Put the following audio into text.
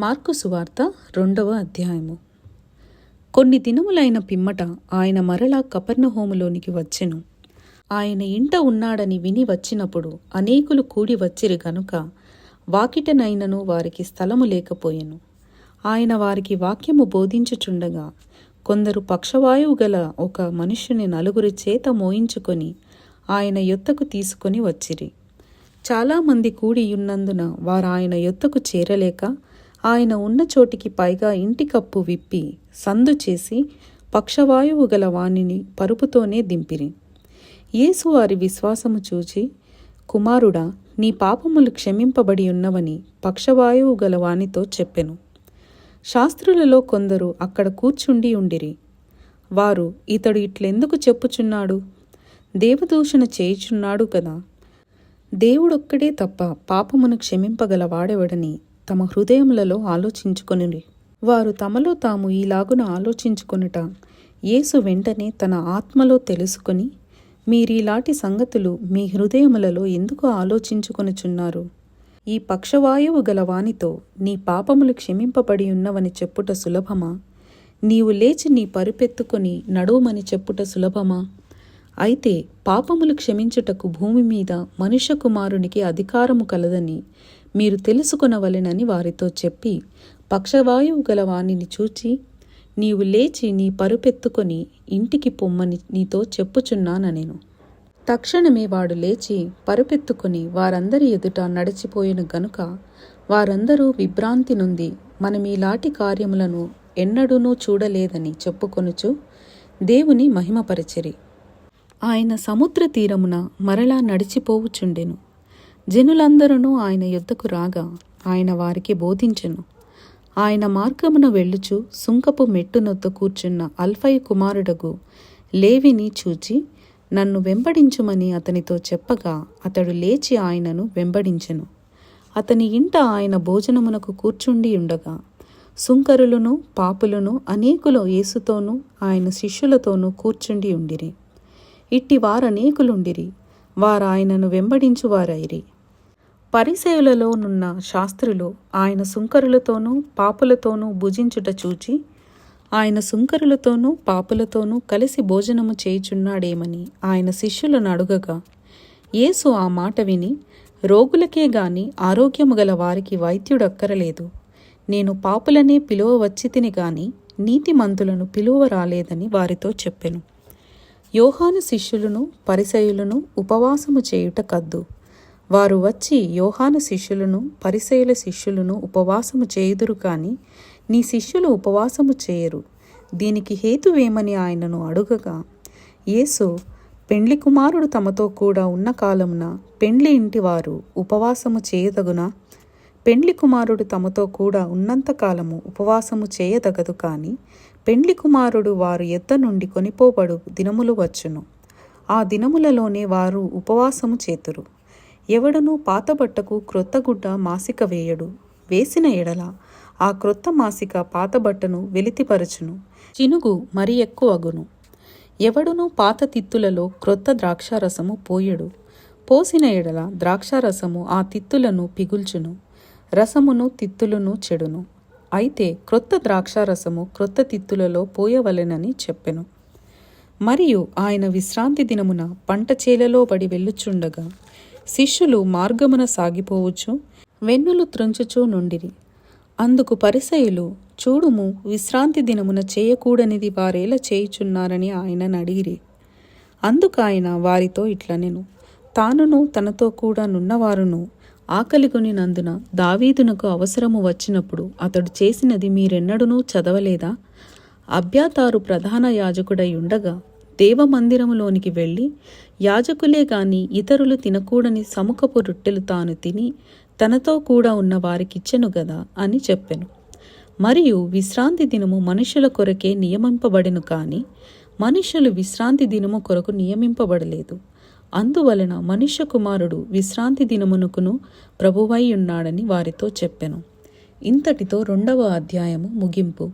Mark సువార్త రెండవ అధ్యాయము. కొన్ని దినములైన పిమ్మట ఆయన మరలా కపర్ణహోములోనికి వచ్చెను. ఆయన ఇంట ఉన్నాడని విని వచ్చినప్పుడు అనేకులు కూడి వచ్చిరి గనుక వాకిటనైనను వారికి స్థలము లేకపోయెను. ఆయన వారికి వాక్యము బోధించుచుండగా కొందరు పక్షవాయువు గల ఒక మనుష్యుని నలుగురి చేత మోయించుకొని ఆయన యొత్తకు తీసుకొని వచ్చిరి. చాలామంది కూడి ఉన్నందున వారు ఆయన యొత్తకు చేరలేక ఆయన ఉన్న చోటికి పైగా ఇంటి కప్పు విప్పి సందు చేసి పక్షవాయువు గల వాణిని పరుపుతోనే దింపిరి. యేసు వారి విశ్వాసము చూచి కుమారుడా నీ పాపములు క్షమింపబడి ఉన్నవని పక్షవాయువు గల వానితో చెప్పెను. శాస్త్రులలో కొందరు అక్కడ కూర్చుండి ఉండిరి. వారు ఇతడు ఇట్లెందుకు చెప్పుచున్నాడు? దేవదూషణ చేయుచున్నాడు కదా. దేవుడొక్కడే తప్ప పాపమును క్షమింపగల వాడెవడని తమ హృదయములలో ఆలోచించుకొనిరి. వారు తమలో తాము ఈలాగున ఆలోచించుకొనుట. యేసు వెంటనే తన ఆత్మలో తెలుసుకొని మీరీలాంటి సంగతులు మీ హృదయములలో ఎందుకు ఆలోచించుకొనుచున్నారు? ఈ పక్షవాయువు గల వానితో నీ పాపములు క్షమింపబడి ఉన్నవని చెప్పుట సులభమా? నీవు లేచి నీ పరుపెత్తుకొని నడువమని చెప్పుట సులభమా? అయితే పాపములు క్షమించుటకు భూమి మీద మనుష్య కుమారునికి అధికారము కలదని మీరు తెలుసుకొనవలెనని వారితో చెప్పి పక్షవాయువు గల వానిని చూచి నీవు లేచి నీ పరుపెత్తుకొని ఇంటికి పొమ్మని నీతో చెప్పుచున్నానెను తక్షణమే వాడు లేచి పరుపెత్తుకొని వారందరి ఎదుట నడిచిపోయిన గనుక వారందరూ విభ్రాంతి నుండి మనమీలాటి కార్యములను ఎన్నడూనూ చూడలేదని చెప్పుకొనుచు దేవుని మహిమపరచిరి. ఆయన సముద్ర తీరమున మరలా నడిచిపోవుచుండెను. జనులందరూ ఆయన యుద్ధకు రాగా ఆయన వారికి బోధించెను. ఆయన మార్గమున వెళ్ళుచు సుంకపు మెట్టునొద్ద కూర్చున్న అల్ఫై కుమారుడగు లేవిని చూచి నన్ను వెంబడించుమని అతనితో చెప్పగా అతడు లేచి ఆయనను వెంబడించెను. అతని ఇంట ఆయన భోజనమునకు కూర్చుండి ఉండగా సుంకరులను పాపులను అనేకులు యేసుతోనూ ఆయన శిష్యులతోనూ కూర్చుండి ఉండిరి. ఇట్టి వారనేకులుండిరి. వారాయనను వెంబడించువారైరి. పరిసేయులలోనున్న శాస్త్రులు ఆయన సుంకరులతోనూ పాపులతోనూ భుజించుట చూచి ఆయన సుంకరులతోనూ పాపులతోనూ కలిసి భోజనము చేయుచున్నాడేమని ఆయన శిష్యులను అడుగగా యేసు ఆ మాట విని రోగులకే గాని ఆరోగ్యము గల వారికి వైద్యుడక్కరలేదు. నేను పాపులనే పిలువ వచ్చి తిని గాని నీతిమంతులను పిలువ రాలేదని వారితో చెప్పెను. యోహాను శిష్యులను పరిసయులను ఉపవాసము చేయుట కద్దు. వారు వచ్చి యోహాను శిష్యులను పరిసయుల శిష్యులను ఉపవాసము చేయుదురు కానీ నీ శిష్యులు ఉపవాసము చేయరు. దీనికి హేతువేమని ఆయనను అడుగగా యేసు పెండ్లి కుమారుడు తమతో కూడా ఉన్న కాలమున పెండ్లి ఇంటి వారు ఉపవాసము చేయదగునా? పెండ్లి కుమారుడు తమతో కూడా ఉన్నంతకాలము ఉపవాసము చేయదగదు కానీ పెండ్లి కుమారుడు వారు ఎద్ద నుండి కొనిపోబడు దినములు వచ్చును. ఆ దినములలోనే వారు ఉపవాసము చేతురు. ఎవడనూ పాతబట్టకు క్రొత్తగుడ్డ మాసిక వేయడు. వేసిన ఎడల ఆ క్రొత్త మాసిక పాతబట్టను వెలితిపరచును. చినుగు మరి ఎక్కువగును. ఎవడును పాత తిత్తులలో క్రొత్త ద్రాక్షారసము పోయడు. పోసిన ఎడల ద్రాక్షారసము ఆ తిత్తులను పిగుల్చును. రసమును తిత్తులను చెడును. అయితే క్రొత్త ద్రాక్షారసము క్రొత్త తిత్తులలో పోయవలెనని చెప్పెను. మరియు ఆయన విశ్రాంతి దినమున పంట చేలలో పడి వెళ్ళుచుండగా శిష్యులు మార్గమున సాగిపోవచ్చు వెన్నులు త్రుంచుచూ నుండిరి. అందుకు పరిసయులు చూడుము విశ్రాంతి దినమున చేయకూడనిది వారేలా చేయుచున్నారని ఆయన అడిగిరి అందుకాయన వారితో ఇట్లనెను తానును తనతో కూడా నున్నవారును ఆకలిగొనినందున దావీదునకు అవసరము వచ్చినప్పుడు అతడు చేసినది మీరెన్నడూనూ చదవలేదా? అభ్యాతారు ప్రధాన యాజకుడై ఉండగా దేవమందిరములోనికి వెళ్ళి యాజకులే గాని ఇతరులు తినకూడని సముఖపు రొట్టెలు తాను తిని తనతో కూడా ఉన్న వారికిచ్చెను గదా అని చెప్పెను. మరియు విశ్రాంతి దినము మనుషుల కొరకే నియమింపబడెను కాని మనుషులు విశ్రాంతి దినము కొరకు నియమింపబడలేదు. అందువలన మనుష్య కుమారుడు విశ్రాంతి దినమునకును ప్రభువై ఉన్నాడని వారితో చెప్పెను. ఇంతటితో రెండవ అధ్యాయము ముగింపు.